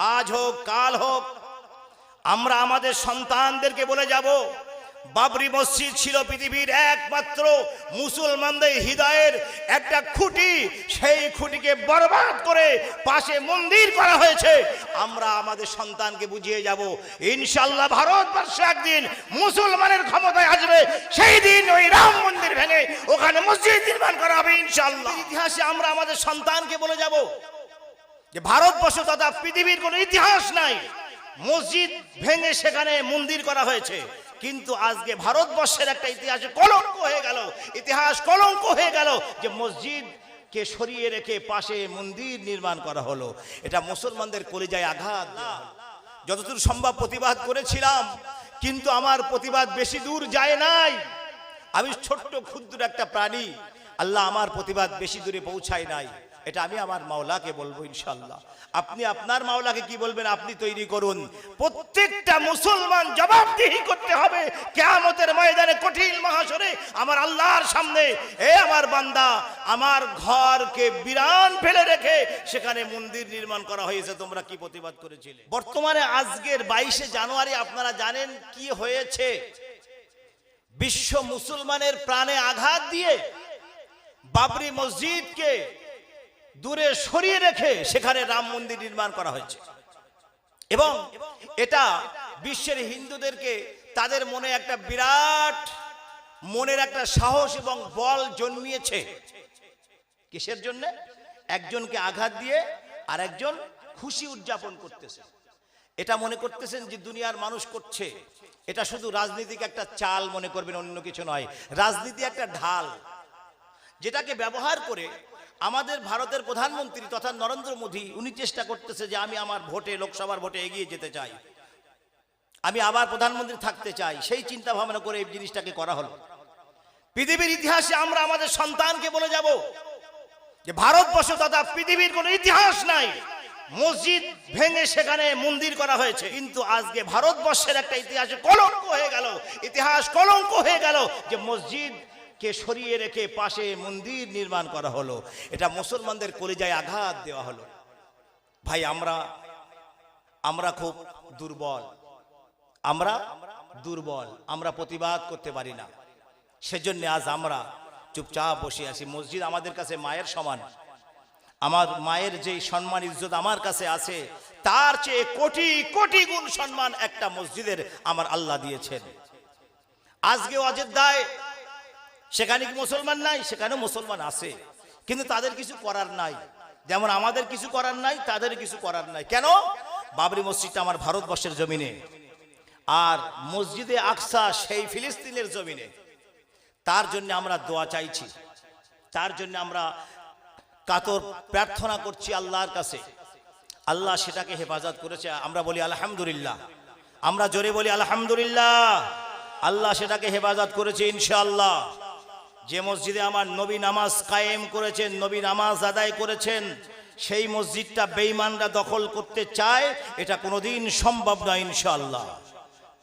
আজ হোক, কাল হোক, আমরা আমাদের সন্তানদেরকে বলে যাব, বাবরি মসজিদ ছিল পৃথিবীর একমাত্র মুসলমানদের হৃদয়ের একটা খুঁটি, সেই খুঁটিকে বরবাদ করে পাশে মন্দির করা হয়েছে। আমরা আমাদের সন্তানকে বুঝিয়ে যাব ইনশাল্লাহ ভারতবর্ষে একদিন মুসলমানের ক্ষমতায় আসবে, সেই দিন ওই রাম মন্দির ভেঙে ওখানে মসজিদ নির্মাণ করা হবে ইনশাল্লাহ ইতিহাসে আমরা আমাদের সন্তানকে বলে যাব যে ভারতবর্ষ তথা পৃথিবীর কোনো ইতিহাস নাই, মসজিদ ভেঙে সেখানে মন্দির করা হয়েছে। কিন্তু আজকে ভারতবর্ষের একটা ইতিহাসে কলঙ্ক হয়ে গেল, ইতিহাস কলঙ্ক হয়ে গেল যে মসজিদ কে সরিয়ে রেখে পাশে মন্দির নির্মাণ করা হলো। এটা মুসলমানদের কলিজায় আঘাত যতদূর সম্ভব প্রতিবাদ করেছিলাম, কিন্তু আমার প্রতিবাদ বেশি দূর যায় নাই। আমি ছোট্ট ক্ষুদ্র একটা প্রাণী, আল্লাহ আমার প্রতিবাদ বেশি দূরে পৌঁছায় নাই। এটা আমি আমার মাওলাকে বলব ইনশাল্লাহ আপনি আপনার মাওলাকে কি বলবেন? আপনি তৈরি করুন। প্রত্যেকটা মুসলমান জবাবদিহি করতে হবে। কেয়ামতের ময়দানে কঠিন মহাসরে আমার আল্লাহর সামনে। এ আমার বান্দা, আমার ঘরকে বিরান ফেলে রেখে সেখানে মন্দির নির্মাণ করা হয়েছে। তোমরা কি প্রতিবাদ করেছিলে? বর্তমানে আজকের বাইশে জানুয়ারি, আপনারা জানেন কি হয়েছে? বিশ্ব মুসলমানের প্রাণে আঘাত দিয়ে বাবরি মসজিদকে দূরে সরিয়ে রেখে সেখানে রাম মন্দির নির্মাণ করা হয়েছে। এবং এটা বিশ্বের হিন্দুদেরকে তাদের মনে একটা বিরাট মনের একটা সাহস এবং বল জন্মিয়েছে। কিসের জন্য? একজনকে আঘাত দিয়ে আর একজন খুশি উদযাপন করতেছে। এটা মনে করতেছেন যে দুনিয়ার মানুষ করছে। এটা শুধু রাজনীতিক একটা চাল মনে করবেন, অন্য কিছু নয়। রাজনীতি একটা ঢাল। যেটাকে ব্যবহার করে আমাদের ভারতের প্রধানমন্ত্রী তথা নরেন্দ্র মোদী, উনি চেষ্টা করতেছে যে আমি আমার ভোটে, লোকসভার ভোটে এগিয়ে যেতে চাই। আমি আবার প্রধানমন্ত্রী থাকতে চাই। সেই চিন্তা ভাবনা করে এই জিনিসটাকে করা হলো। পৃথিবীর ইতিহাসে আমরা আমাদের সন্তানকে বলে যাব যে ভারতবর্ষ তথা পৃথিবীর কোনো ইতিহাস নাই। মসজিদ ভেঙে সেখানে মন্দির করা হয়েছে। কিন্তু আজকে ভারতবর্ষের একটা ইতিহাসে কলঙ্ক হয়ে গেল। ইতিহাস কলঙ্ক হয়ে গেল যে মসজিদ কে সরিয়ে রেখে পাশে মন্দির নির্মাণ করা হলো, এটা মুসলমানদের কলিজায় আঘাত দেওয়া হলো। ভাই, আমরা আমরা খুব দুর্বল। আমরা দুর্বল, আমরা প্রতিবাদ করতে পারি না। সেজন্য আজ আমরা চুপচাপ বসে আছি। মসজিদ আমাদের কাছে মায়ের সমান। আমার মায়ের যে সম্মান, ইজ্জত আমার কাছে আছে, তার চেয়ে কোটি কোটি গুণ সম্মান একটা মসজিদের আমার আল্লাহ দিয়েছেন। আজকে অযোধ্যায় সেখানে কি মুসলমান নাই? সেখানে মুসলমান আছে। কিন্তু তাদের কিছু করার নাই। যেমন আমাদের কিছু করার নাই, তাদের কিছু করার নাই। কেন? বাবরি মসজিদটা আমার ভারতবর্ষের জমিনে। আর মসজিদে আকসা সেই ফিলিস্তিনের জমিনে। তার জন্য আমরা দোয়া চাইছি। তার জন্য আমরা কাতর প্রার্থনা করছি আল্লাহর কাছে। আল্লাহ সেটাকে হেফাজত করেছে। আমরা বলি আলহামদুলিল্লাহ। আমরা জোরে বলি আলহামদুলিল্লাহ। আল্লাহ সেটাকে হেফাজত করেছে ইনশাআল্লাহ। যে মসজিদে আমার নবী নামাজ কায়েম করেছেন, নবী নামাজ আদায় করেছেন, সেই মসজিদটা বেইমানরা দখল করতে চায়, এটা কোনোদিন সম্ভব নয় ইনশাল্লাহ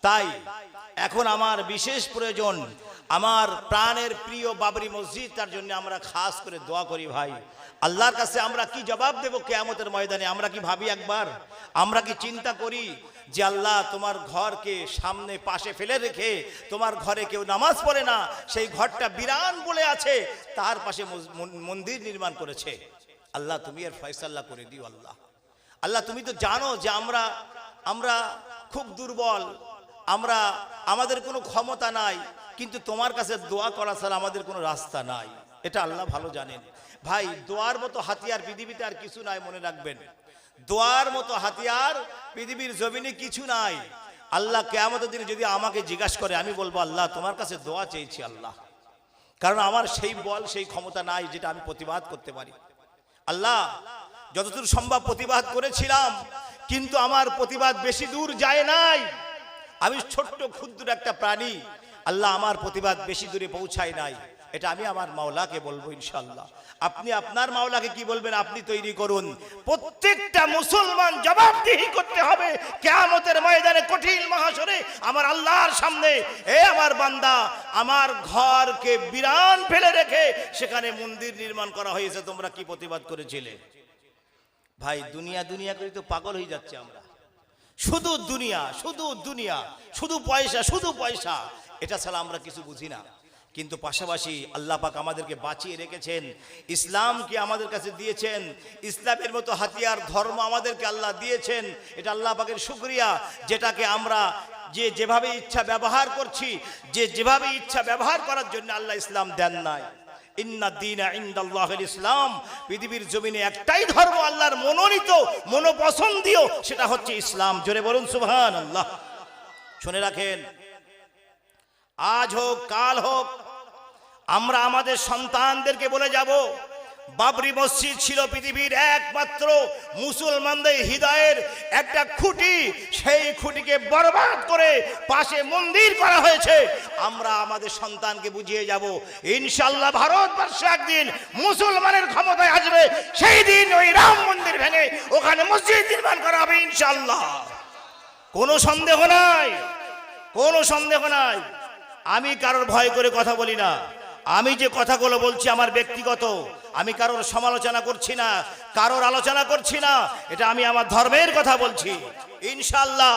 তাই এখন আমার বিশেষ প্রয়োজন, আমার প্রাণের প্রিয় বাবরি মসজিদ, তার জন্য আমরা খাস করে দোয়া করি ভাই। আল্লাহর কাছে আমরা কি জবাব দেব কেয়ামতের ময়দানে? আমরা কি ভাবি একবার? আমরা কি চিন্তা করি যে আল্লাহ তোমার ঘরকে সামনে, পাশে ফেলে রেখে তোমার ঘরে কেউ নামাজ পড়ে না, সেই ঘরটা বিরান বলে আছে, তার পাশে মন- মন্দির নির্মাণ করেছে। আল্লাহ তুমি এর ফয়সাল্লাহ করে দিও আল্লাহ। আল্লাহ তুমি তো জানো যে আমরা আমরা খুব দুর্বল, আমরা, আমাদের কোনো ক্ষমতা নাই, কিন্তু তোমার কাছে দোয়া করা ছাড়া আমাদের কোনো রাস্তা নাই। এটা আল্লাহ ভালো জানেন। ভাই, দোয়ার মতো হাতিয়ার পৃথিবীতে আর কিছু নাই, মনে রাখবেন। দোয়ার মতো হাতিয়ার পৃথিবীর জমিনে কিছু নাই। আল্লাহ কেয়ামতের দিনে যদি আমাকে জিজ্ঞাসা করে, আমি বলব, আল্লাহ, তোমার কাছে দোয়া চেয়েছি আল্লাহ। কারণ আমার সেই বল, সেই ক্ষমতা নাই যেটা আমি প্রতিবাদ করতে পারি। আল্লাহ, যতদূর সম্ভব প্রতিবাদ করেছিলাম, কিন্তু আমার প্রতিবাদ বেশি দূর যায় নাই। আমি ছোট্ট, ক্ষুদ্র একটা প্রাণী। আল্লাহ, আমার প্রতিবাদ বেশি দূরে পৌঁছায় নাই। এটা আমি আমার মাওলাকে বলব ইনশাল্লাহ আপনি আপনার মাওলাকে কি বলবেন? আপনি তৈরি করুন। প্রত্যেকটা মুসলমান জবাবদিহি করতে হবে। কেয়ামতের ময়দানে কঠিন মহাসরে আমার আল্লাহর সামনে। এ আমার বান্দা, আমার ঘরকে বিরান ফেলে রেখে সেখানে মন্দির নির্মাণ করা হয়েছে। তোমরা কি প্রতিবাদ করেছিলে? ভাই, দুনিয়া দুনিয়া করে তো পাগল হয়ে যাচ্ছে আমরা। শুধু দুনিয়া শুধু দুনিয়া, শুধু পয়সা শুধু পয়সা। এটা ছাড়া আমরা কিছু বুঝি না। কিন্তু পাশাপাশি আল্লাহ পাক আমাদেরকে বাঁচিয়ে রেখেছেন। ইসলামকে আমাদের কাছে দিয়েছেন? ইসলামের মতো হাতিয়ার, ধর্ম আমাদেরকে আল্লাহ দিয়েছেন। এটা আল্লাহ পাকের শুক্রিয়া। যেটাকে আমরা যে যেভাবে ইচ্ছা ব্যবহার করছি, যে যেভাবে ইচ্ছা ব্যবহার করার জন্য আল্লাহ ইসলাম দেন নাই। ইন্না দিন ইন্দাল্লাহুল ইসলাম, পৃথিবীর জমিনে একটাই ধর্ম আল্লাহর মনোনীত, মনোপছন্দীয়, সেটা হচ্ছে ইসলাম। জোরে বলুন সুবহান আল্লাহ শুনে রাখেন। আজ হোক, কাল হোক আমরা আমাদের সন্তানদেরকে বলে যাব, বাবরি মসজিদ ছিল পৃথিবীর একমাত্র মুসলমানদের হৃদয়ের একটা খুঁটি, সেই খুঁটিকে বরবাদ করে পাশে মন্দির করা হয়েছে। আমরা আমাদের সন্তানকে বুঝিয়ে যাব ইনশাল্লাহ ভারতবর্ষে একদিন মুসলমানের ক্ষমতায় আসবে, সেই দিন ওই রাম মন্দির ভেঙে ওখানে মসজিদ নির্মাণ করা হবে ইনশাল্লাহ কোনো সন্দেহ নাই, কোনো সন্দেহ নাই। আমি কারোর ভয় করে কথা বলি না। আমি যে কথাগুলো বলছি আমার ব্যক্তিগত, আমি কারোর সমালোচনা করছি না, কারোর আলোচনা করছি না, এটা আমি আমার ধর্মের কথা বলছি। ইনশাল্লাহ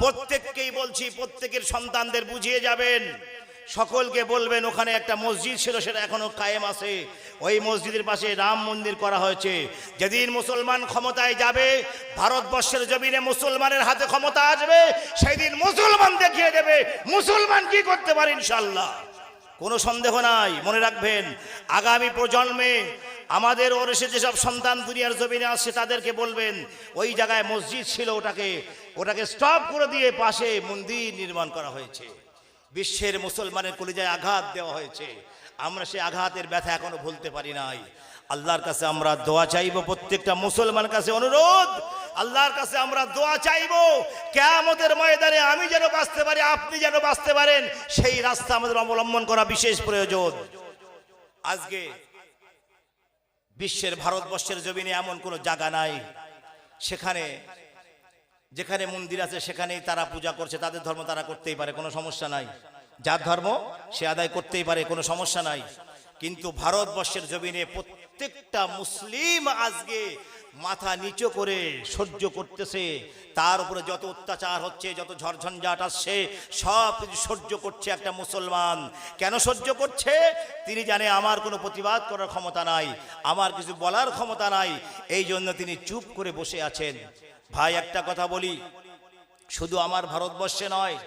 প্রত্যেককেই বলছি, প্রত্যেকের সন্তানদের বুঝিয়ে যাবেন। সকলকে বলবেন, ওখানে একটা মসজিদ ছিল, সেটা এখনও কায়েম আছে। ওই মসজিদের পাশে রাম মন্দির করা হয়েছে। যেদিন মুসলমান ক্ষমতায় যাবে, ভারতবর্ষের জমিনে মুসলমানের হাতে ক্ষমতা আসবে সেই দিন মুসলমান দেখিয়ে দেবে, মুসলমান কি করতে পারে ইনশাল্লাহ কোনো সন্দেহ নাই, মনে রাখবেন। আগামী প্রজন্মে আমাদের ওর এসে যেসব সন্তান দুনিয়ার জমিনে আসছে তাদেরকে বলবেন, ওই জায়গায় মসজিদ ছিল, ওটাকে ওটাকে স্টপ করে দিয়ে পাশে মন্দির নির্মাণ করা হয়েছে। বিশ্বের মুসলমানের কলিজায় আঘাত দেওয়া হয়েছে। আমরা সেই আঘাতের ব্যথা এখনও ভুলতে পারি নাই। আল্লাহর কাছে আমরা দোয়া চাইব, প্রত্যেকটা মুসলমান কাছে অনুরোধ আল্লাহর কাছে আমরা দোয়া চাইব। কেয়ামতের ময়দানে আমি যেন বাঁচতে পারি, আপনি যেন বাঁচতে পারেন, সেই রাস্তা আমাদের অবলম্বন করা বিশেষ প্রয়োজন। আজকে বিশ্বের ভারতবর্ষের জমিনে এমন কোনো জায়গা নাই। সেখানে, যেখানে মন্দির আছে, সেখানেই তারা পূজা করছে, তাদের ধর্ম তারা করতেই পারে, কোনো সমস্যা নাই। যার ধর্ম সে আদায় করতেই পারে, কোনো সমস্যা নাই। কিন্তু ভারতবর্ষের জমিনে প্রত্যেকটা মুসলিম আজকে মাথা নিচু করে সহ্য করতেছে। তার উপরে যত অত্যাচার হচ্ছে, যত ঝড়ঝঞ্ঝাট আসছে, সব সহ্য করছে একটা মুসলমান। কেন সহ্য করছে? তিনি জানে আমার কোনো প্রতিবাদ করার ক্ষমতা নাই, আমার কিছু বলার ক্ষমতা নাই, এই জন্য তিনি চুপ করে বসে আছেন। ভাই, একটা কথা বলি, শুধু আমার ভারতবর্ষে নয়,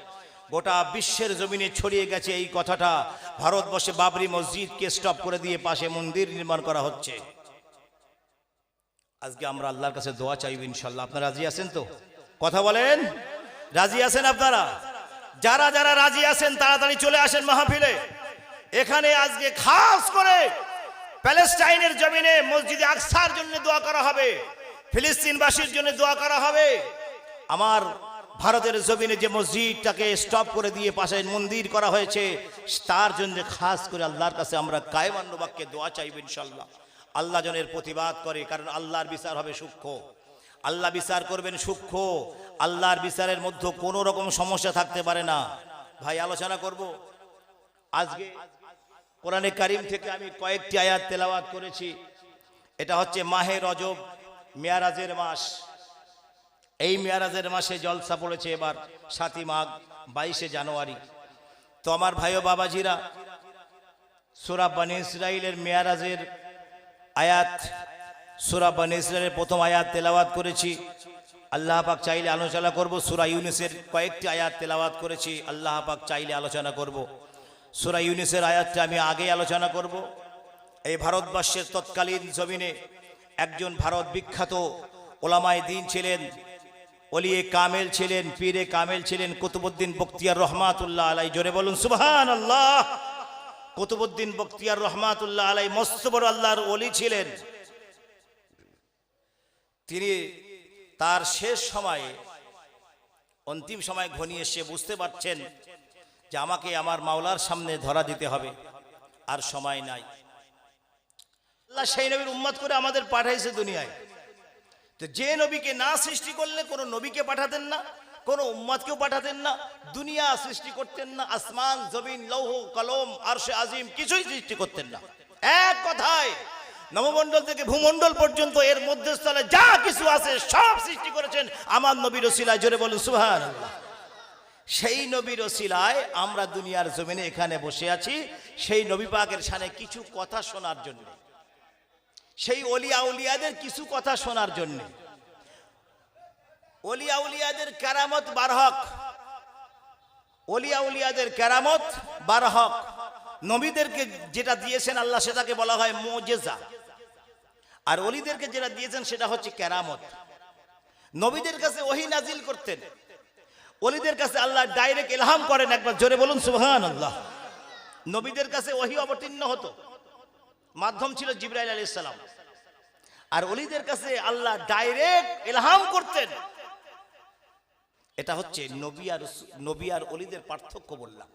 গোটা বিশ্বের জমিনে ছড়িয়ে গেছে এই কথাটা। ভারতবর্ষে বাবরি মসজিদকে স্টপ করে দিয়ে পাশে মন্দির নির্মাণ করা হচ্ছে। আজকে আমরা আল্লাহর কাছে দোয়া চাইব ইনশাল্লাহ আপনারা রাজি আছেন তো? কথা বলেন? রাজি আছেন আপনারা? যারা যারা রাজি আছেন, তাড়াতাড়ি চলে আসেন মাহফিলে। এখানে আজকে খাস করে প্যালেস্টাইনের জমিনে মসজিদে আকসার জন্য দোয়া করা হবে, ফিলিস্তিনবাসীর জন্য দোয়া করা হবে। আমার ভারতের জমিনে যে মসজিদটাকে স্টপ করে দিয়ে পাশে মন্দির করা হয়েছে, তার জন্য খাস করে আল্লাহর কাছে আমরা কায়মান্য বাক্যে দোয়া চাইব ইনশাল্লাহ আল্লাহ জনের প্রতিবাদ করে, কারণ আল্লাহর বিচার হবে সূক্ষ্ম। আল্লাহ বিচার করবেন সূক্ষ্ম। আল্লাহর বিচারের মধ্যে কোনো রকম সমস্যা থাকতে পারে না। ভাই, আলোচনা করব? আজকে কোরআনে কারিম থেকে আমি কয়েকটি আয়াত তেলাওয়াত করেছি। এটা হচ্ছে মাহে রজব, মেয়ারাজের মাস। এই মেয়ারাজের মাসে জলসা পড়েছে এবার সাতই মাঘ, বাইশে জানুয়ারি। তো আমার ভাই বাবাজিরা, সুরা ইসরাইলের মেয়ারাজের আয়াত, সুরা বানি ইসরাইলের প্রথম আয়াত তেলাওয়াত করেছি। আল্লাহ পাক চাইলে আলোচনা করব। সুরা ইউনিসের কয়েকটি আয়াত তেলাওয়াত করেছি। আল্লাহ পাক চাইলে আলোচনা করব। সুরা ইউনিসের আয়াতটা আমি আগে আলোচনা করব। এই ভারতবর্ষের তৎকালীন জমিনে একজন ভারত বিখ্যাত ওলামায় দিন ছিলেন অলিয়ে কামেল ছিলেন, পীরে কামেল ছিলেন কুতুবুদ্দিন বক্তিয়ার রহমাতুল্লাহ আলাই জোরে বলুন সুবহান আল্লাহ কুতুবুদ্দিন বক্তিয়ার রহমাতুল্লাহ আলাই মস্ত বড় আল্লাহর অলি ছিলেন। তিনি তার শেষ সময়ে, অন্তিম সময় ঘনিয়ে এসে বুঝতে পারছেন যে আমাকে আমার মাওলার সামনে ধরা দিতে হবে, আর সময় নাই। আল্লাহ সেই নবীর উম্মত করে আমাদের পাঠাইছে দুনিয়ায়। তো যে নবীকে না সৃষ্টি করলে কোনো নবীকে পাঠাতেন না। কোনো উম্মাদকেও পাঠাতেন না, দুনিয়া সৃষ্টি করতেন না, আসমান, জমিন, লৌহ, কলম, আরশে আজিম কিছুই সৃষ্টি করতেন না। এক কথায়, নবমণ্ডল থেকে ভূমণ্ডল পর্যন্ত এর মধ্যস্থলে যা কিছু আছে সব সৃষ্টি করেছেন আমার নবীর ওসিলায়। জোরে বলুন সুহান সেই নবীর ওসিলায় আমরা দুনিয়ার জমিনে এখানে বসে আছি, সেই নবী পাকের সানে কিছু কথা শোনার জন্য। সেই অলিয়া উলিয়াদের কিছু কথা শোনার জন্য। অলিয়া উলিয়াদের কেরামত বারহক অলিয়া উলিয়াদের কেরামত বারহক নবীদেরকে যেটা দিয়েছেন আল্লাহ, সেটাকে বলা হয় মোজেজা। আর অলিদেরকে যেটা দিয়েছেন, সেটা হচ্ছে কেরামত। নবীদের কাছে ওহি নাজিল করতেন। অলিদের কাছে আল্লাহ ডাইরেক্ট ইলহাম করেন, একবার জোরে বলুন সুবহান আল্লাহ নবীদের কাছে ওহি অবতীর্ণ হতো। মাধ্যম ছিল জিব্রাইল আলী সালাম। আর অলিদের কাছে আল্লাহ ডাইরেক্ট ইলহাম করতেন। এটা হচ্ছে নবী আর নবী আর অলিদের পার্থক্য বললাম।